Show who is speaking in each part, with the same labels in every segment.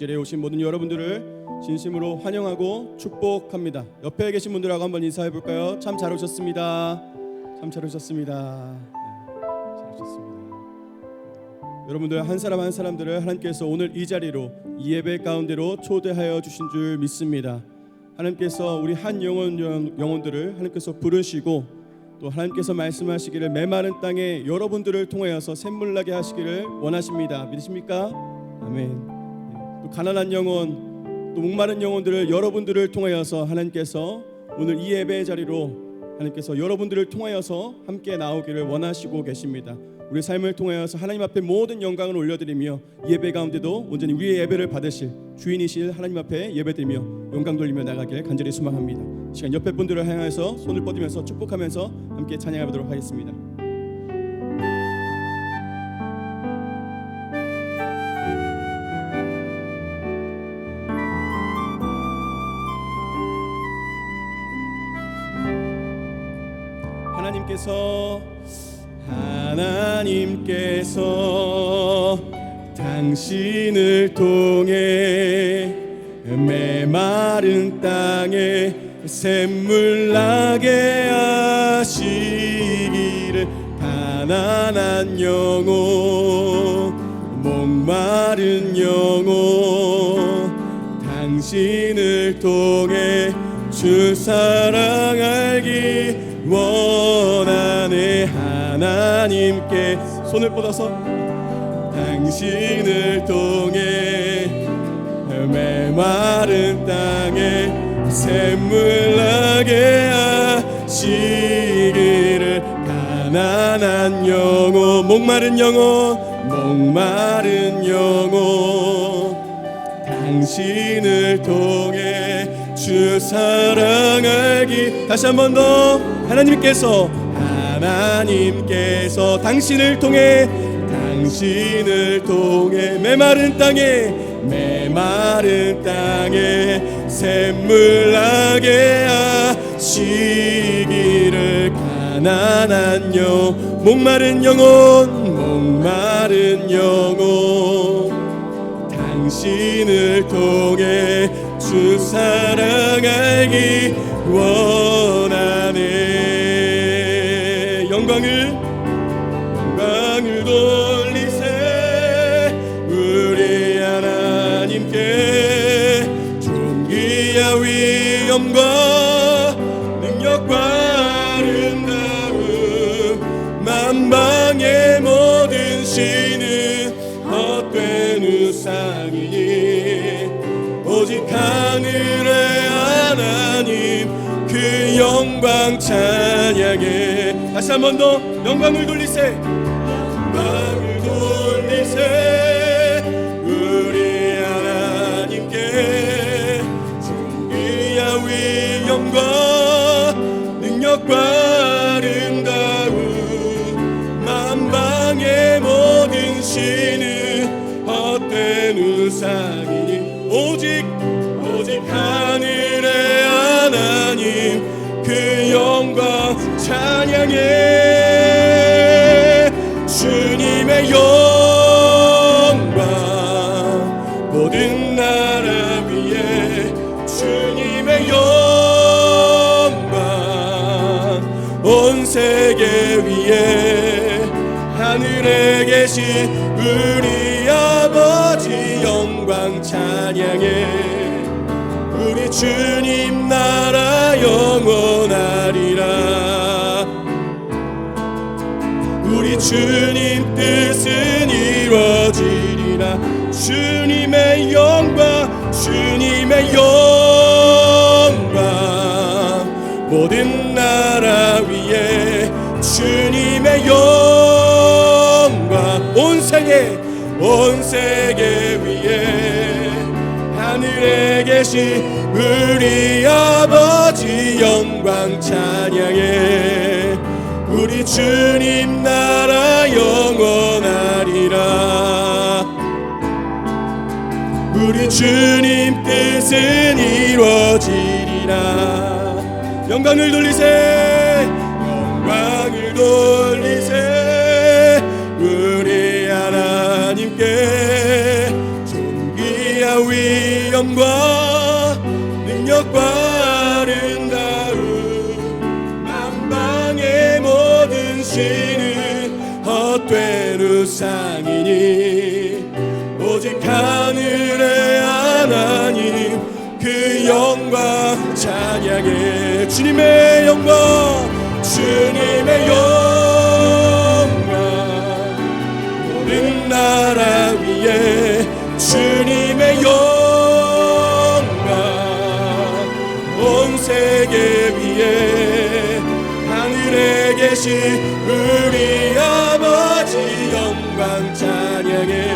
Speaker 1: 자리에 오신 모든 여러분들을 진심으로 환영하고 축복합니다. 옆에 계신 분들하고 한번 인사해 볼까요? 참 잘 오셨습니다. 참 잘 오셨습니다. 네, 잘 오셨습니다. 여러분들 한 사람 한 사람들을 하나님께서 오늘 이 자리로 이 예배 가운데로 초대하여 주신 줄 믿습니다. 하나님께서 우리 한 영혼 영혼들을 하나님께서 부르시고 또 하나님께서 말씀하시기를 메마른 땅에 여러분들을 통하여서 샘물나게 하시기를 원하십니다. 믿으십니까? 아멘. 또 가난한 영혼, 또 목마른 영혼들을 여러분들을 통하여서 하나님께서 오늘 이 예배의 자리로 하나님께서 여러분들을 통하여서 함께 나오기를 원하시고 계십니다. 우리 삶을 통하여서 하나님 앞에 모든 영광을 올려드리며 이 예배 가운데도 온전히 우리의 예배를 받으실 주인이실 하나님 앞에 예배드리며 영광 돌리며 나가길 간절히 소망합니다. 이 시간 옆에 분들을 향해서 손을 뻗으면서 축복하면서 함께 찬양해 보도록 하겠습니다. 하나님께서 하나님께서 당신을 통해 메마른 땅에 샘물 나게 하시기를 가난한 영혼 목마른 영혼 당신을 통해 주 사랑 알기 원하네 하나님께. 손을 뻗어서 당신을 통해 메마른 땅에 샘물 나게 하시기를 가난한 영혼 목마른 영혼 목마른 영혼. 당신을 통해 주 사랑 알기. 다시 한 번 더. 하나님께서 하나님께서 당신을 통해 당신을 통해 메마른 땅에 메마른 땅에 샘물 나게 하시기를 가난한 영 목마른 영혼 목마른 영혼. 당신을 통해 주 사랑 알기 원하네. 영광을 오직 하늘의 하나님 그 영광 찬양해 다시 한 번 더 영광을 돌리세. 영광을 돌리세. 우리 하나님께 존귀와 위엄과 능력과 아름다움 만방의 모든 신은 헛된 우상이니 오직 오직 하늘의 하나님 그 영광 찬양해. 주님의 영광 모든 나라 위에 주님의 영광 온 세계 위에 하늘에 계신 우리 아버지 영광 찬양해. 우리 주님 나라 영원하리라. 우리 주님 뜻은 이루어지리라. 주님의 영광 주님의 영광. 모든 나라 위에 주님의 영광. 온 세계 온 세계 계신 우리 아버지 영광 찬양해. 우리 주님 나라 영원하리라. 우리 주님 뜻은 이루어지리라. 영광을 돌리세. 영광을 돌리세. 우리 하나님께 존귀와 위엄과 아름다움 만방의 모든 신은 헛된 우상이니 오직 하늘의 하나님 그 영광 찬양해 주님의 영광 주님의 영광 계신 우리 아버지 영광 찬양해.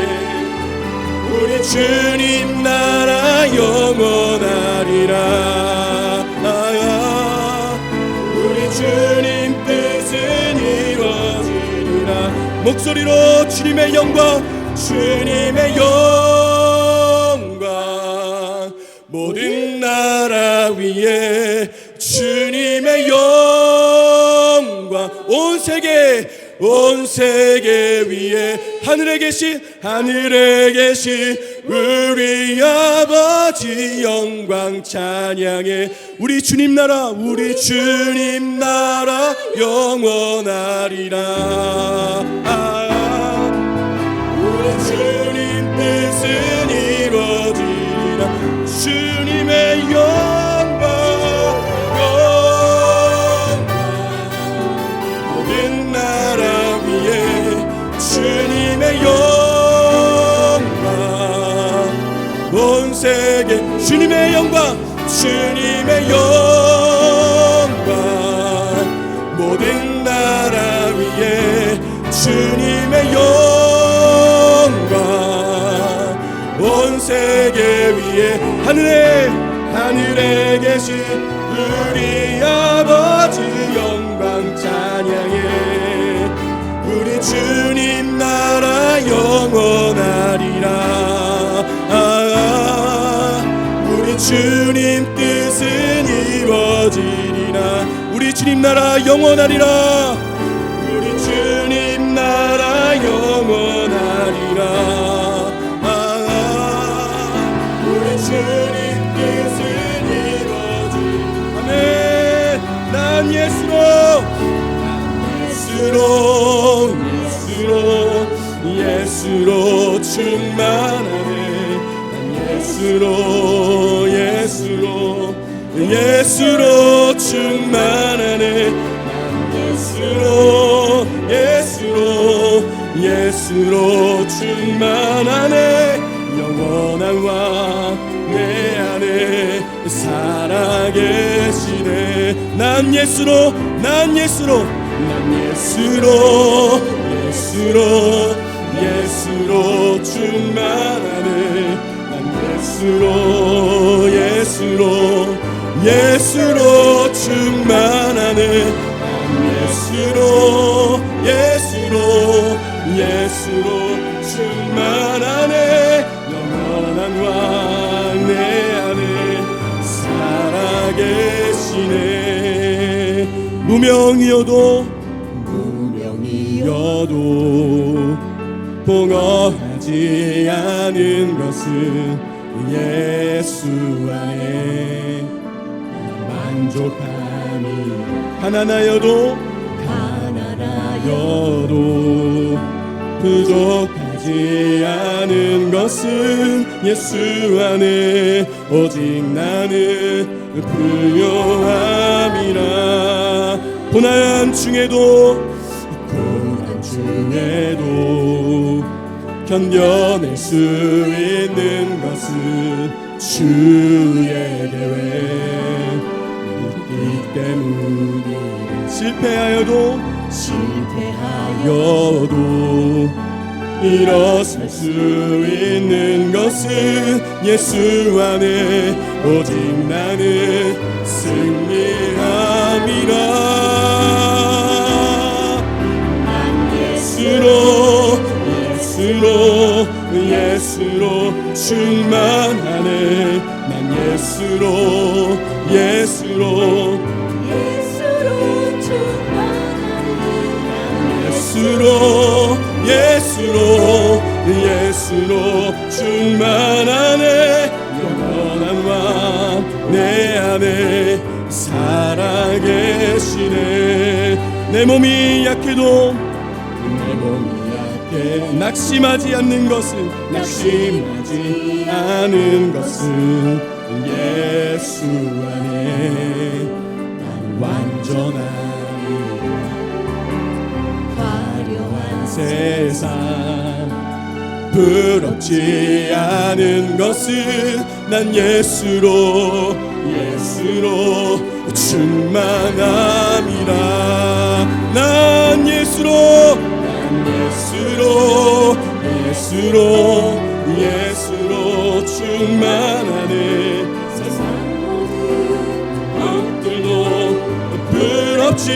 Speaker 1: 우리 주님 나라 영원하리라. 아, 우리 주님 뜻은 이루어지리라. 목소리로 주님의 영광 주님의 영광. 모든 나라 위에 주님의 영광 온 세계 온 세계 위에 하늘에 계신 하늘에 계신 우리 아버지 영광 찬양해. 우리 주님 나라 우리 주님 나라 영원하리라. 아, 우리 주 주님의 영광 주님의 영광. 모든 나라 위에 주님의 영광. 온 세계 위에 하늘에 하늘에 계신 우리 아버지 영광 찬양해. 우리 주님 나라 영원하리라 주님 뜻은 이루어지리라. 우리 주님 나라 영원하리라. 우리 주님 나라 영원하리라. 아, 우리 주님 뜻은 이루어지 아멘. 난 예수로. 예수로 예수로 예수로 충만하네. 난 예수로 예수로 예수로 충만하네. 난 예수로 예수로 예수로 충만하네. 영원한 왕 내 안에 살아계시네. 난 예수로 난 예수로 난 예수로 예수로 예수로 충만하네. 난 예수로 무명이어도 무명이어도 봉어하지 않은 것은 예수 안에 만족함이 가난하여도 가난하여도 부족하지 않은 것은 예수 안에 오직 나는 부요함이라 고난 중에도 고난 중에도 견뎌낼 수 있는 것은 주의 계획 있기 때문이라. 실패하여도 실패하여도 일어설 수 있는 것은 예수 안에 오직 나는 승리 예수로 예수로 예수로 충만하네. 난 예수로 예수로.
Speaker 2: 예수로 충만하니
Speaker 1: 예수로 예수로 예수로 충만하네. 내 안에 살아계시네. 내 몸이 약해도 내 몸이 약해 낙심하지 않는 것은 낙심하지 않은 것은 예수 안에 나는 완전하니
Speaker 2: 화려한
Speaker 1: 세상. 부럽지 않은 것은 난 예수로 예수로 충만함이라. 난 예수로 난 예수로 예수로 예수로 충만하네.
Speaker 2: 세상 모든
Speaker 1: 것들도 부럽지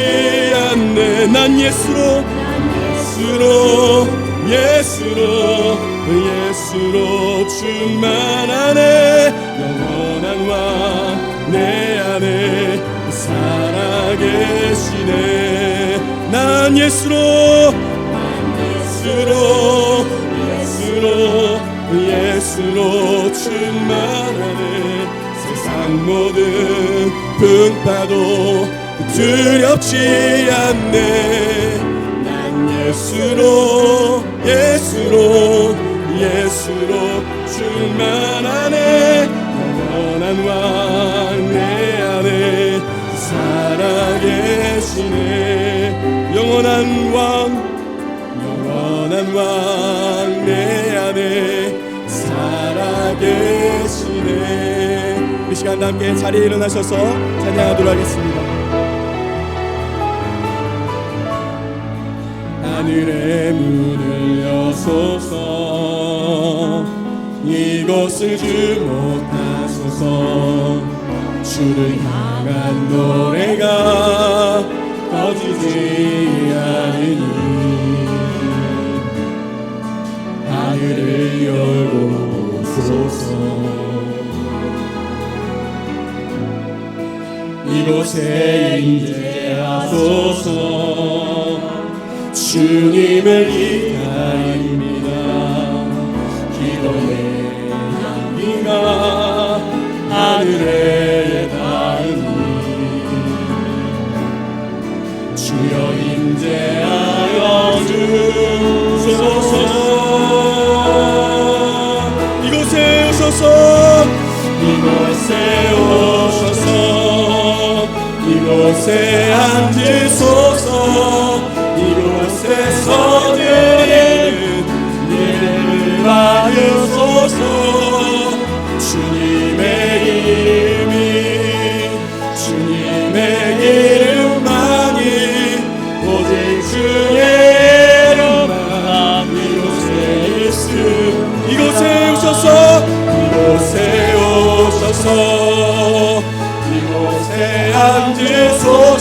Speaker 1: 않네. 난 예수로
Speaker 2: 난
Speaker 1: 예수로 예수로 예수로 충만하네. 영원한 왕내 안에 살아계시네. 난 예수로 예수로 예수로 예수로 충만하네. 세상 모든 풍파도 두렵지 않네. 난 예수로 예수로 예수로 충만하네. 영원한 왕 내 안에 살아계시네. 영원한 왕 왕 내 안에 살아계시네. 이 시간 함께 자리에 일어나셔서 찬양하도록 하겠습니다. 하늘의 문을 여소서 이곳을 주목하소서. 주를 향한 노래가 꺼지지 않으니 하늘을 열고 소서. 이곳에 임재하소서. 주님을 기다립니다. 기도의 향기가 하늘에 곳에 앉으소 내 안주 속